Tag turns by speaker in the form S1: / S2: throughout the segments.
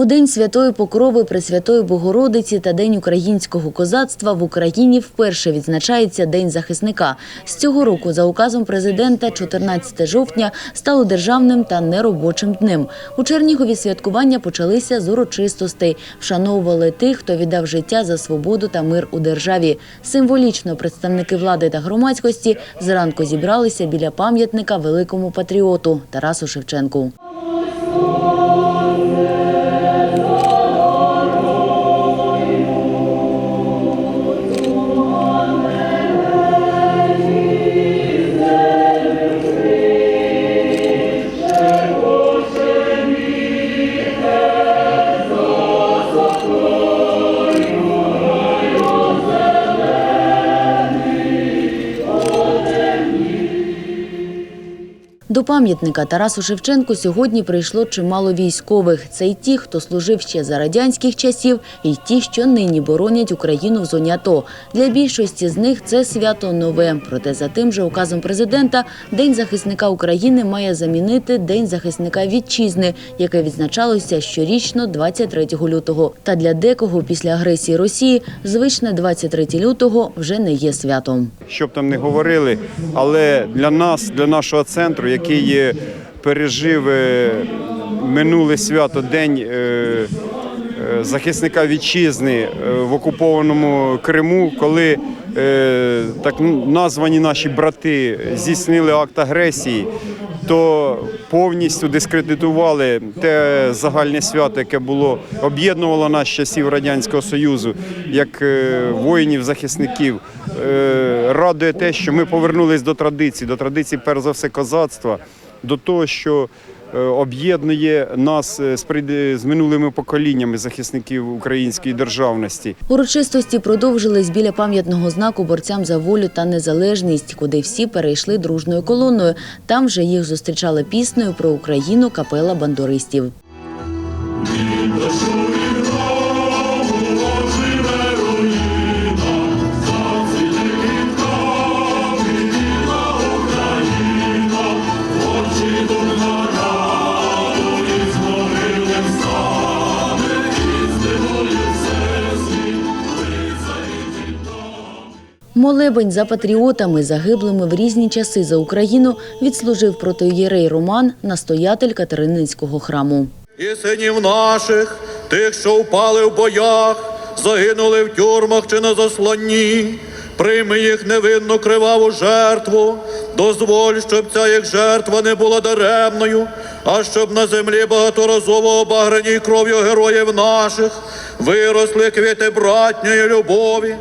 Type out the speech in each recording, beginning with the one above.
S1: У День Святої Покрови Пресвятої Богородиці та День українського козацтва в Україні вперше відзначається День захисника. З цього року за указом президента 14 жовтня стало державним та неробочим днем. У Чернігові святкування почалися з урочистостей. Вшановували тих, хто віддав життя за свободу та мир у державі. Символічно представники влади та громадськості зранку зібралися біля пам'ятника великому патріоту Тарасу Шевченку. До пам'ятника Тарасу Шевченку сьогодні прийшло чимало військових. Це й ті, хто служив ще за радянських часів, і ті, що нині боронять Україну в зоні АТО. Для більшості з них це свято нове. Проте за тим же указом президента День захисника України має замінити День захисника вітчизни, яке відзначалося щорічно 23 лютого. Та для декого після агресії Росії звичне 23 лютого вже не є святом.
S2: що б там не говорили, але для нас, для нашого центру, який е, пережив е, минуле свято День е, е, захисника вітчизни в окупованому Криму, коли так ну, названі наші брати здійснили акт агресії, то повністю дискредитували те загальне свято, яке було об'єднувало нас з часів Радянського Союзу, як е, воїнів-захисників. Е, Радує те, що ми повернулись до традицій, до традицій, перш за все, козацтва, до того, що е, об'єднує нас е, з минулими поколіннями захисників української державності.
S1: Урочистості продовжились біля пам'ятного знаку борцям за волю та незалежність, куди всі перейшли дружною колоною. Там же їх зустрічали піснею про Україну капела бандуристів. Молебень за патріотами, загиблими в різні часи за Україну, відслужив протоєрей Роман, настоятель Катерининського храму.
S3: і синів наших, тих, що впали в боях, загинули в тюрмах чи на засланні. Прийми їх невинну криваву жертву, дозволь, щоб ця їх жертва не була даремною, а щоб на землі багаторазово обаграній кров'ю героїв наших виросли квіти братньої любові.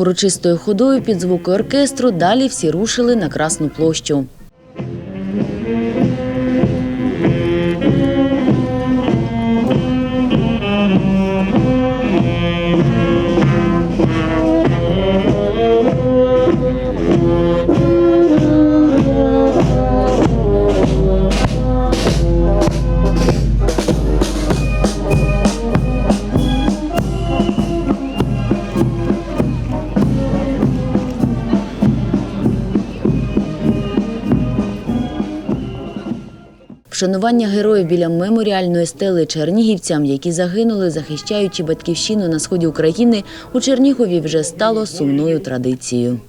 S1: Урочистою ходою під звуки оркестру далі всі рушили на Красну площу. Вшанування героїв біля меморіальної стели чернігівцям, які загинули, захищаючи батьківщину на сході України, у Чернігові вже стало сумною традицією.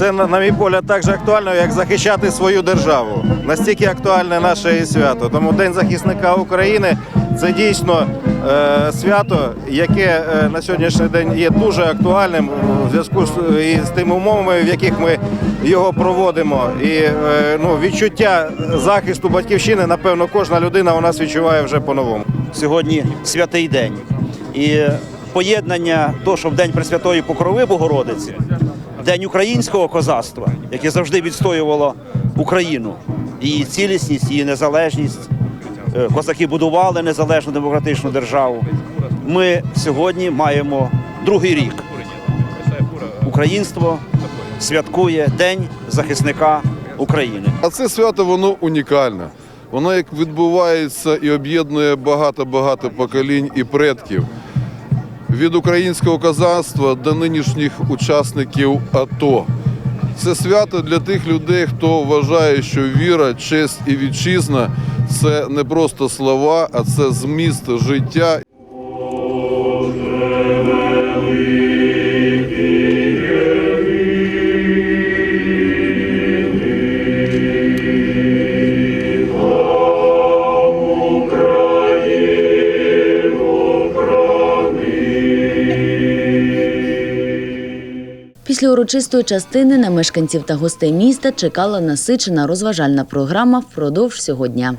S4: Це, на мій погляд, так же актуально, як захищати свою державу. Настільки актуальне наше свято. Тому День захисника України це дійсно е, свято, яке е, на сьогоднішній день є дуже актуальним у зв'язку з, і з тими умовами, в яких ми його проводимо. І е, ну, відчуття захисту батьківщини, напевно, кожна людина у нас відчуває вже по-новому.
S5: сьогодні святий день. І поєднання того, що в День Пресвятої Покрови Богородиці, День українського козацтва, яке завжди відстоювало Україну, її цілісність, її незалежність. Е, Козаки будували незалежну демократичну державу. Ми сьогодні маємо другий рік. Українство святкує День захисника України.
S6: А це свято воно унікальне. Воно як відбувається і об'єднує багато-багато поколінь і предків. Від українського казанства до нинішніх учасників АТО. Це свято для тих людей, хто вважає, що віра, честь і вітчизна це не просто слова, а це зміст життя.
S1: Після урочистої частини на мешканців та гостей міста чекала насичена розважальна програма впродовж всього дня.